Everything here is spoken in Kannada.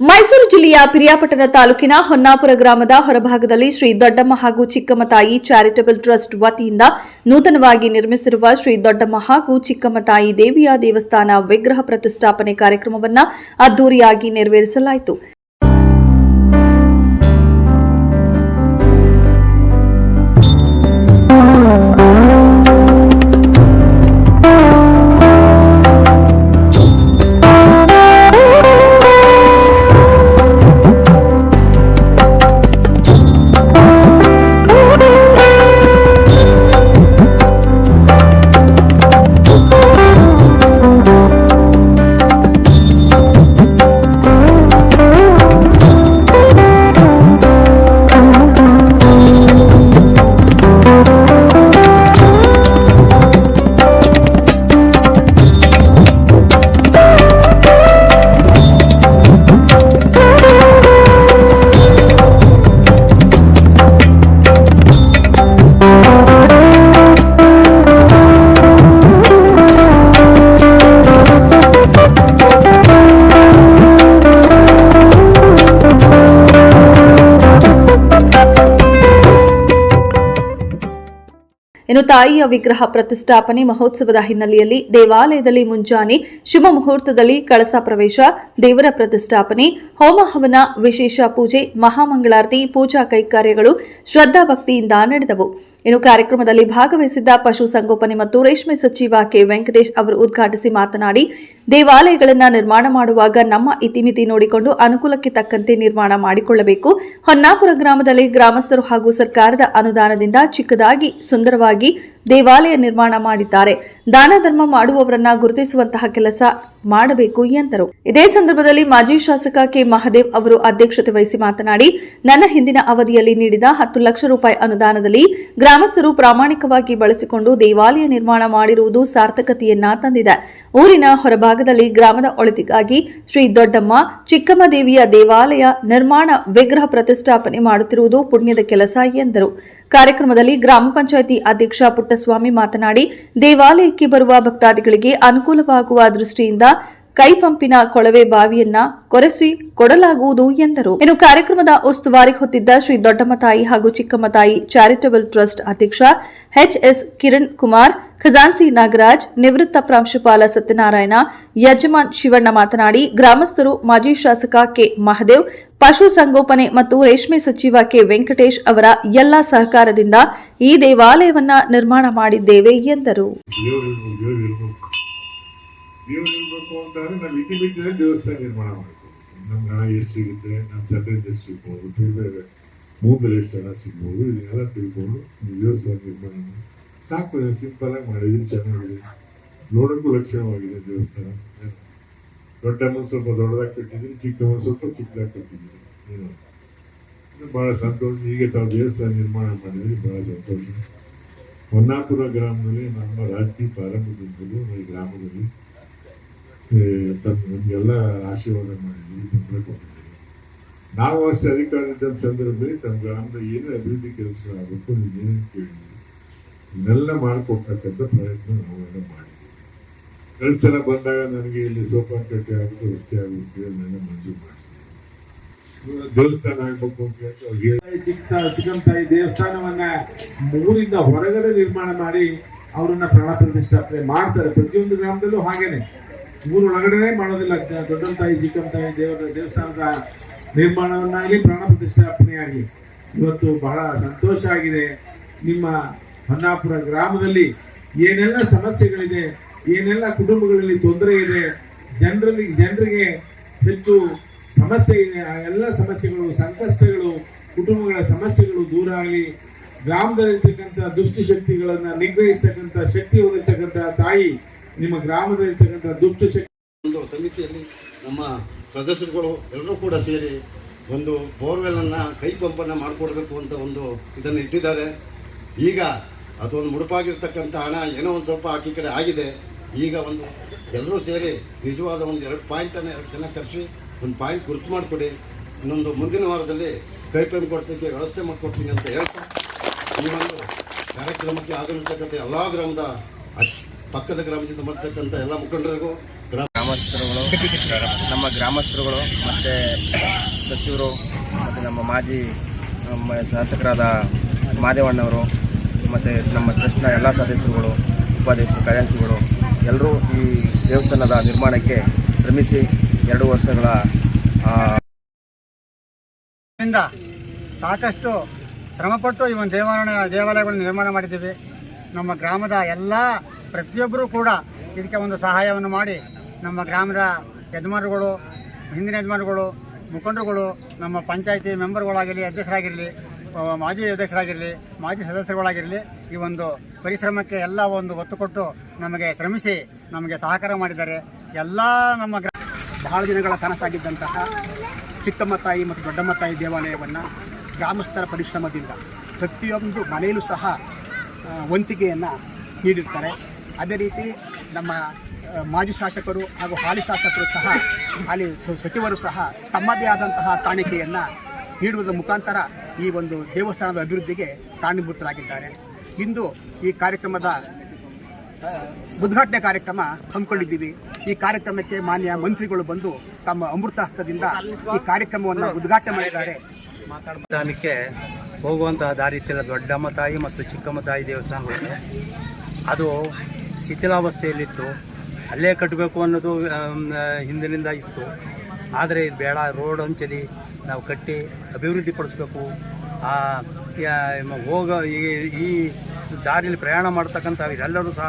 ಮೈಸೂರು ಜಿಲ್ಲೆಯ ಪಿರಿಯಾಪಟ್ಟಣ ತಾಲೂಕಿನ ಹೊನ್ನಾಪುರ ಗ್ರಾಮದ ಹೊರಭಾಗದಲ್ಲಿ ಶ್ರೀ ದೊಡ್ಡಮ್ಮ ಹಾಗೂ ಚಿಕ್ಕಮ್ಮ ತಾಯಿ ಚಾರಿಟಬಲ್ ಟ್ರಸ್ಟ್ ವತಿಯಿಂದ ನೂತನವಾಗಿ ನಿರ್ಮಿಸಿರುವ ಶ್ರೀ ದೊಡ್ಡಮ್ಮ ಹಾಗೂ ಚಿಕ್ಕಮ್ಮ ತಾಯಿ ದೇವಿಯ ದೇವಸ್ಥಾನ ವಿಗ್ರಹ ಪ್ರತಿಷ್ಠಾಪನೆ ಕಾರ್ಯಕ್ರಮವನ್ನು ಅದ್ದೂರಿಯಾಗಿ ನೆರವೇರಿಸಲಾಯಿತು. ಇನ್ನು ತಾಯಿಯ ವಿಗ್ರಹ ಪ್ರತಿಷ್ಠಾಪನೆ ಮಹೋತ್ಸವದ ಹಿನ್ನೆಲೆಯಲ್ಲಿ ದೇವಾಲಯದಲ್ಲಿ ಮುಂಜಾನೆ ಶುಭ ಮುಹೂರ್ತದಲ್ಲಿ ಕಳಸ ಪ್ರವೇಶ, ದೇವರ ಪ್ರತಿಷ್ಠಾಪನೆ, ಹೋಮ ಹವನ, ವಿಶೇಷ ಪೂಜೆ, ಮಹಾಮಂಗಳಾರತಿ, ಪೂಜಾ ಕೈಕಾರ್ಯಗಳು ಶ್ರದ್ಧಾಭಕ್ತಿಯಿಂದ ನಡೆದವು. ಇನ್ನು ಕಾರ್ಯಕ್ರಮದಲ್ಲಿ ಭಾಗವಹಿಸಿದ್ದ ಪಶುಸಂಗೋಪನೆ ಮತ್ತು ರೇಷ್ಮೆ ಸಚಿವ ಕೆ ವೆಂಕಟೇಶ್ ಅವರು ಉದ್ಘಾಟಿಸಿ ಮಾತನಾಡಿ, ದೇವಾಲಯಗಳನ್ನು ನಿರ್ಮಾಣ ಮಾಡುವಾಗ ನಮ್ಮ ಇತಿಮಿತಿ ನೋಡಿಕೊಂಡು ಅನುಕೂಲಕ್ಕೆ ತಕ್ಕಂತೆ ನಿರ್ಮಾಣ ಮಾಡಿಕೊಳ್ಳಬೇಕು. ಹೊನ್ನಾಪುರ ಗ್ರಾಮದಲ್ಲಿ ಗ್ರಾಮಸ್ಥರು ಹಾಗೂ ಸರ್ಕಾರದ ಅನುದಾನದಿಂದ ಚಿಕ್ಕದಾಗಿ ಸುಂದರವಾಗಿ ದೇವಾಲಯ ನಿರ್ಮಾಣ ಮಾಡಿದ್ದಾರೆ. ದಾನ ಧರ್ಮ ಮಾಡುವವರನ್ನ ಗುರುತಿಸುವಂತಹ ಕೆಲಸ ಮಾಡಬೇಕು ಎಂದರು. ಇದೇ ಸಂದರ್ಭದಲ್ಲಿ ಮಾಜಿ ಶಾಸಕ ಕೆ. ಮಹದೇವ್ ಅವರು ಅಧ್ಯಕ್ಷತೆ ವಹಿಸಿ ಮಾತನಾಡಿ, ನನ್ನ ಹಿಂದಿನ ಅವಧಿಯಲ್ಲಿ ನೀಡಿದ ಹತ್ತು ಲಕ್ಷ ರೂಪಾಯಿ ಅನುದಾನದಲ್ಲಿ ಗ್ರಾಮಸ್ಥರು ಪ್ರಾಮಾಣಿಕವಾಗಿ ಬಳಸಿಕೊಂಡು ದೇವಾಲಯ ನಿರ್ಮಾಣ ಮಾಡಿರುವುದು ಸಾರ್ಥಕತೆಯನ್ನ ತಂದಿದೆ. ಊರಿನ ಹೊರಭಾಗದಲ್ಲಿ ಗ್ರಾಮದ ಒಳಿತಿಗಾಗಿ ಶ್ರೀ ದೊಡ್ಡಮ್ಮ ಚಿಕ್ಕಮ್ಮ ದೇವಿಯ ದೇವಾಲಯ ನಿರ್ಮಾಣ ವಿಗ್ರಹ ಪ್ರತಿಷ್ಠಾಪನೆ ಮಾಡುತ್ತಿರುವುದು ಪುಣ್ಯದ ಕೆಲಸ ಎಂದರು. ಕಾರ್ಯಕ್ರಮದಲ್ಲಿ ಗ್ರಾಮ ಪಂಚಾಯಿತಿ ಅಧ್ಯಕ್ಷ ಪುಟ್ಟಸ್ವಾಮಿ ಮಾತನಾಡಿ ದೇವಾಲಯಕ್ಕೆ ಬರುವ ಭಕ್ತಾದಿಗಳಿಗೆ ಅನುಕೂಲವಾಗುವ ದೃಷ್ಟಿಯಿಂದ ಕೈ ಪಂಪಿನ ಕೊಳವೆ ಬಾವಿಯನ್ನ ಕೊರೆಸಿ ಕೊಡಲಾಗುವುದು ಎಂದರು. ಇನ್ನು ಕಾರ್ಯಕ್ರಮದ ಉಸ್ತುವಾರಿ ಹೊತ್ತಿದ್ದ ಶ್ರೀ ದೊಡ್ಡಮತಾಯಿ ಹಾಗೂ ಚಿಕ್ಕಮತಾಯಿ ಚಾರಿಟಬಲ್ ಟ್ರಸ್ಟ್ ಅಧ್ಯಕ್ಷ ಎಚ್ಎಸ್ ಕಿರಣ್ ಕುಮಾರ್, ಖಜಾನ್ಸಿ ನಾಗರಾಜ್, ನಿವೃತ್ತ ಪ್ರಾಂಶುಪಾಲ ಸತ್ಯನಾರಾಯಣ, ಯಜಮಾನ್ ಶಿವಣ್ಣ ಮಾತನಾಡಿ, ಗ್ರಾಮಸ್ಥರು, ಮಾಜಿ ಶಾಸಕ ಕೆ ಮಹದೇವ್, ಪಶು ಸಂಗೋಪನೆ ಮತ್ತು ರೇಷ್ಮೆ ಸಚಿವ ಕೆ ವೆಂಕಟೇಶ್ ಅವರ ಎಲ್ಲ ಸಹಕಾರದಿಂದ ಈ ದೇವಾಲಯವನ್ನ ನಿರ್ಮಾಣ ಮಾಡಿದ್ದೇವೆ ಎಂದರು. ದೇವ್ರು ನಿಲ್ಬೇಕು ಅಂತ ಅಂದ್ರೆ ದೇವ್ರು ಇತಿ ಬಿದ್ದರೆ ದೇವಸ್ಥಾನ ನಿರ್ಮಾಣ ಮಾಡ್ತೀವಿ. ನಮ್ಮ ಹಣ ಎಷ್ಟು ಸಿಗುತ್ತೆ ನಮ್ಮ ಜನರಿಂದ ಎಷ್ಟು ಸಿಗ್ಬೋದು, ಬೇರೆ ಬೇರೆ ಎಷ್ಟು ಹಣ ಸಿಗ್ಬೋದು, ಇದನ್ನೆಲ್ಲ ತಿಳ್ಕೊಂಡು ದೇವಸ್ಥಾನ ನಿರ್ಮಾಣ ಸಾಕು ಸಿಂಪಲ್ ಆಗಿ ಮಾಡಿದ್ವಿ ಚೆನ್ನಾಗಿದೆ. ನೋಡೋಕ್ಕೂ ಲಕ್ಷಣವಾಗಿದೆ ದೇವಸ್ಥಾನ. ದೊಡ್ಡಮ್ಮನ ಸ್ವಲ್ಪ ದೊಡ್ಡದಾಗಿ ಕಟ್ಟಿದ್ದೀನಿ ಚಿಕ್ಕಮ್ಮನ ಸ್ವಲ್ಪ ಚಿಕ್ಕದಾಗಿ ಕಟ್ಟಿದ್ದೀನಿ. ಏನು? ಇದು ಬಹಳ ಸಂತೋಷ. ಹೀಗೆ ತಾವು ದೇವಸ್ಥಾನ ನಿರ್ಮಾಣ ಮಾಡಿದ್ರಿ ಬಹಳ ಸಂತೋಷ. ಹೊನ್ನಾಪುರ ಗ್ರಾಮದಲ್ಲಿ ನಮ್ಮ ರಾಜಕೀಯ ಪ್ರಾರಂಭದಿಂದಲೂ ಈ ಗ್ರಾಮದಲ್ಲಿ ಏ, ತಮ್ಮ ನಮಗೆಲ್ಲ ಆಶೀರ್ವಾದ ಮಾಡಿದ್ದೀವಿ ಬೆಂಬಲ ನಾವು ಅಷ್ಟು ಇದ್ದಂಥ ಸಂದರ್ಭದಲ್ಲಿ ತಮ್ಮ ಗ್ರಾಮದ ಏನೇ ಅಭಿವೃದ್ಧಿ ಕೆಲಸಗಳಾಗಬೇಕು ನೀವು ಏನೇನು ಕೇಳಿದ್ದೀವಿ ಇದನ್ನೆಲ್ಲ ಮಾಡಿಕೊಡ್ತಕ್ಕಂಥ ಪ್ರಯತ್ನ ನಾವೆಲ್ಲ ಮಾಡಿದ್ದೀವಿ ಕಳೆದ ಸಲ ಬಂದಾಗ ನನಗೆ ಇಲ್ಲಿ ಸೋಫಾ ಕಟ್ಟೆ ಆಗುತ್ತೆ ರಸ್ತೆ ಆಗುತ್ತೆ ಅದನ್ನೆಲ್ಲ ಮಂಜೂರು ಮಾಡಿದ್ದೀವಿ ದೇವಸ್ಥಾನ ಆಗಬೇಕು ಅಂತ ಚಿಕ್ಕ ಚಿಕ್ಕಂತಾಯಿ ತಾಯಿ ದೇವಸ್ಥಾನವನ್ನ ಊರಿಂದ ಹೊರಗಡೆ ನಿರ್ಮಾಣ ಮಾಡಿ ಅವರನ್ನ ಪ್ರಾಣ ಪ್ರತಿಷ್ಠಾಪನೆ ಮಾಡ್ತಾರೆ. ಪ್ರತಿಯೊಂದು ಗ್ರಾಮದಲ್ಲೂ ಹಾಗೇನೆ. ಊರೊಳಗಡೆ ಮಾಡೋದಿಲ್ಲ. ದೊಡ್ಡ ತಾಯಿ ಚಿಕ್ಕಮ್ಮ ತಾಯಿ, ದೇವರ ದೇವಸ್ಥಾನದ ನಿರ್ಮಾಣವನ್ನಾಗಲಿ, ಪ್ರಾಣ ಪ್ರತಿಷ್ಠಾಪನೆ ಆಗಲಿ ಇವತ್ತು ಬಹಳ ಸಂತೋಷ ಆಗಿದೆ. ನಿಮ್ಮ ಹೊನ್ನಾಪುರ ಗ್ರಾಮದಲ್ಲಿ ಏನೆಲ್ಲ ಸಮಸ್ಯೆಗಳಿದೆ, ಏನೆಲ್ಲ ಕುಟುಂಬಗಳಲ್ಲಿ ತೊಂದರೆ ಇದೆ, ಜನರಲ್ಲಿ, ಜನರಿಗೆ ಹೆಚ್ಚು ಸಮಸ್ಯೆ ಇದೆ, ಆ ಎಲ್ಲ ಸಮಸ್ಯೆಗಳು, ಸಂಕಷ್ಟಗಳು, ಕುಟುಂಬಗಳ ಸಮಸ್ಯೆಗಳು ದೂರ ಆಗಲಿ. ಗ್ರಾಮದಲ್ಲಿರ್ತಕ್ಕಂಥ ದುಷ್ಟಶಕ್ತಿಗಳನ್ನು ನಿಗ್ರಹಿಸ್ತಕ್ಕಂಥ ಶಕ್ತಿ ಹೊಂದಿರ್ತಕ್ಕಂಥ ತಾಯಿ ನಿಮ್ಮ ಗ್ರಾಮದಲ್ಲಿರ್ತಕ್ಕಂಥ ದುಷ್ಟ ಶಕ್ತಿ ಒಂದು ಸಮಿತಿಯಲ್ಲಿ ನಮ್ಮ ಸದಸ್ಯರುಗಳು ಎಲ್ಲರೂ ಕೂಡ ಸೇರಿ ಒಂದು ಬೋರ್ವೆಲ್ ಅನ್ನ ಕೈ ಪಂಪನ್ನು ಮಾಡಿಕೊಡ್ಬೇಕು ಅಂತ ಒಂದು ಇದನ್ನು ಇಟ್ಟಿದ್ದಾರೆ. ಈಗ ಅದೊಂದು ಮುಡುಪಾಗಿರ್ತಕ್ಕಂಥ ಹಣ ಏನೋ ಒಂದು ಸ್ವಲ್ಪ ಆಕಿ ಕಡೆ ಆಗಿದೆ. ಈಗ ಒಂದು ಎಲ್ಲರೂ ಸೇರಿ ನಿಜವಾದ ಒಂದು ಎರಡು ಪಾಯಿಂಟನ್ನು ಎರಡು ಜನ ಕರೆಸಿ ಒಂದು ಪಾಯಿಂಟ್ ಗುರುತು ಮಾಡಿಕೊಡಿ. ಇನ್ನೊಂದು ಮುಂದಿನ ವಾರದಲ್ಲಿ ಕೈ ಪಂಪ್ ಕೊಡ್ಸೋಕ್ಕೆ ವ್ಯವಸ್ಥೆ ಮಾಡಿಕೊಡ್ತೀನಿ ಅಂತ ಹೇಳ್ತಾ ಈ ಒಂದು ಕಾರ್ಯಕ್ರಮಕ್ಕೆ ಆಗಮಿರ್ತಕ್ಕಂಥ ಎಲ್ಲ ಗ್ರಾಮದ ಪಕ್ಕದ ಗ್ರಾಮದಿಂದ ಬರ್ತಕ್ಕಂಥ ಎಲ್ಲ ಮುಖಂಡರಿಗೂ ಗ್ರಾಮ ಗ್ರಾಮಸ್ಥರುಗಳು ನಮ್ಮ ಗ್ರಾಮಸ್ಥರುಗಳು ಮತ್ತು ಸಚಿವರು ಮತ್ತು ನಮ್ಮ ಮಾಜಿ ನಮ್ಮ ಶಾಸಕರಾದ ಮಾದೇವಣ್ಣವರು ಮತ್ತು ನಮ್ಮ ಕೃಷ್ಣ ಎಲ್ಲ ಸದಸ್ಯರುಗಳು ಉಪಾಧ್ಯಕ್ಷರು ಕಾರ್ಯದರ್ಶಿಗಳು ಎಲ್ಲರೂ ಈ ದೇವಸ್ಥಾನದ ನಿರ್ಮಾಣಕ್ಕೆ ಶ್ರಮಿಸಿ ಎರಡು ವರ್ಷಗಳ ಸಾಕಷ್ಟು ಶ್ರಮಪಟ್ಟು ಈ ಒಂದು ದೇವಾಲಯ ದೇವಾಲಯಗಳನ್ನು ನಿರ್ಮಾಣ ಮಾಡಿದ್ದೀವಿ. ನಮ್ಮ ಗ್ರಾಮದ ಎಲ್ಲ ಪ್ರತಿಯೊಬ್ಬರೂ ಕೂಡ ಇದಕ್ಕೆ ಒಂದು ಸಹಾಯವನ್ನು ಮಾಡಿ ನಮ್ಮ ಗ್ರಾಮದ ಯಜಮಾನರುಗಳು, ಹಿಂದಿನ ಯಜಮಾನರುಗಳು, ಮುಖಂಡರುಗಳು, ನಮ್ಮ ಪಂಚಾಯಿತಿ ಮೆಂಬರ್ಗಳಾಗಿರಲಿ, ಅಧ್ಯಕ್ಷರಾಗಿರಲಿ ಮಾಜಿ ಅಧ್ಯಕ್ಷರಾಗಿರಲಿ, ಮಾಜಿ ಸದಸ್ಯರುಗಳಾಗಿರಲಿ ಈ ಒಂದು ಪರಿಶ್ರಮಕ್ಕೆ ಎಲ್ಲ ಒಂದು ಒತ್ತು ಕೊಟ್ಟು ನಮಗೆ ಶ್ರಮಿಸಿ ನಮಗೆ ಸಹಕಾರ ಮಾಡಿದ್ದಾರೆ. ಎಲ್ಲ ನಮ್ಮ ಬಹಳ ದಿನಗಳ ಕನಸಾಗಿದ್ದಂತಹ ಚಿಕ್ಕಮ್ಮ ತಾಯಿ ಮತ್ತು ದೊಡ್ಡಮ್ಮ ತಾಯಿ ದೇವಾಲಯವನ್ನು ಗ್ರಾಮಸ್ಥರ ಪರಿಶ್ರಮದಿಂದ ಪ್ರತಿಯೊಂದು ಮನೆಯಲ್ಲೂ ಸಹ ವಂತಿಗೆಯನ್ನು ನೀಡಿರ್ತಾರೆ. ಅದೇ ರೀತಿ ನಮ್ಮ ಮಾಜಿ ಶಾಸಕರು ಹಾಗೂ ಹಾಲಿ ಶಾಸಕರು ಸಹ, ಹಾಲಿ ಸಚಿವರು ಸಹ ತಮ್ಮದೇ ಆದಂತಹ ಕಾಣಿಕೆಯನ್ನು ನೀಡುವುದರ ಮುಖಾಂತರ ಈ ಒಂದು ದೇವಸ್ಥಾನದ ಅಭಿವೃದ್ಧಿಗೆ ಕಾರಣೀಭೂತರಾಗಿದ್ದಾರೆ. ಇಂದು ಈ ಕಾರ್ಯಕ್ರಮದ ಉದ್ಘಾಟನೆ ಕಾರ್ಯಕ್ರಮ ಹಮ್ಮಿಕೊಂಡಿದ್ದೀವಿ. ಈ ಕಾರ್ಯಕ್ರಮಕ್ಕೆ ಮಾನ್ಯ ಮಂತ್ರಿಗಳು ಬಂದು ತಮ್ಮ ಅಮೃತ ಹಸ್ತದಿಂದ ಈ ಕಾರ್ಯಕ್ರಮವನ್ನು ಉದ್ಘಾಟನೆ ಮಾಡಿದ್ದಾರೆ. ಮಾತಾಡಕ್ಕೆ ಹೋಗುವಂತಹ ದಾರಿ ದೊಡ್ಡಮ್ಮ ತಾಯಿ ಮತ್ತು ಚಿಕ್ಕಮ್ಮ ತಾಯಿ ದೇವಸ್ಥಾನಗಳು ಅದು ಶಿಥಿಲಾವಸ್ಥೆಯಲ್ಲಿತ್ತು. ಅಲ್ಲೇ ಕಟ್ಟಬೇಕು ಅನ್ನೋದು ಹಿಂದಿನಿಂದ ಇತ್ತು. ಆದರೆ ಇದು ಬೇಡ, ರೋಡ್ ಅಂಚಲಿ ನಾವು ಕಟ್ಟಿ ಅಭಿವೃದ್ಧಿ ಪಡಿಸ್ಬೇಕು. ಆ ಹೋಗ, ಈ ಈ ದಾರಿಯಲ್ಲಿ ಪ್ರಯಾಣ ಮಾಡ್ತಕ್ಕಂಥ ಎಲ್ಲರೂ ಸಹ